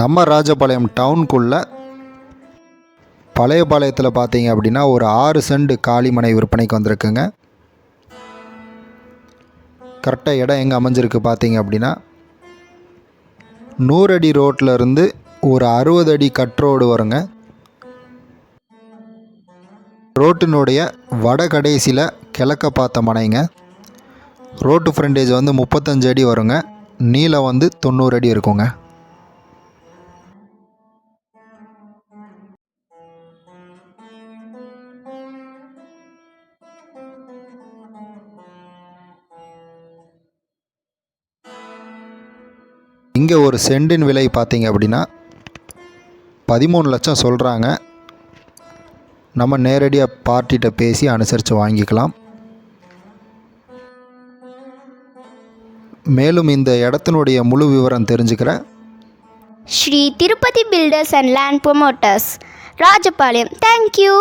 நம்ம ராஜபாளையம் டவுனுக்குள்ளே பழையபாளையத்தில் பார்த்தீங்க அப்படின்னா ஒரு ஆறு செண்டு காளிமனை விற்பனைக்கு வந்திருக்குங்க. கரெக்டாக இடம் எங்கே அமைஞ்சிருக்கு பார்த்தீங்க அப்படின்னா நூறடி ரோட்டில் இருந்து ஒரு அறுபது அடி கட் ரோடு வருங்க. ரோட்டினுடைய வட கடைசியில் கிழக்க பார்த்த மனைங்க. ரோட்டு ஃப்ரண்டேஜ் வந்து முப்பத்தஞ்சு அடி வருங்க. நீளம் வந்து தொண்ணூறு அடி இருக்குங்க. இங்கே ஒரு சென்டின் விலை பார்த்தீங்க அப்படின்னா பதிமூணு லட்சம் சொல்கிறாங்க நம்ம நேரடியாக பார்ட்டிகிட்ட பேசி அனுசரித்து வாங்கிக்கலாம். மேலும் இந்த இடத்தினுடைய முழு விவரம் தெரிஞ்சுக்கிற Shri Tirupati builders and land promoters Rajapalayam. Thank you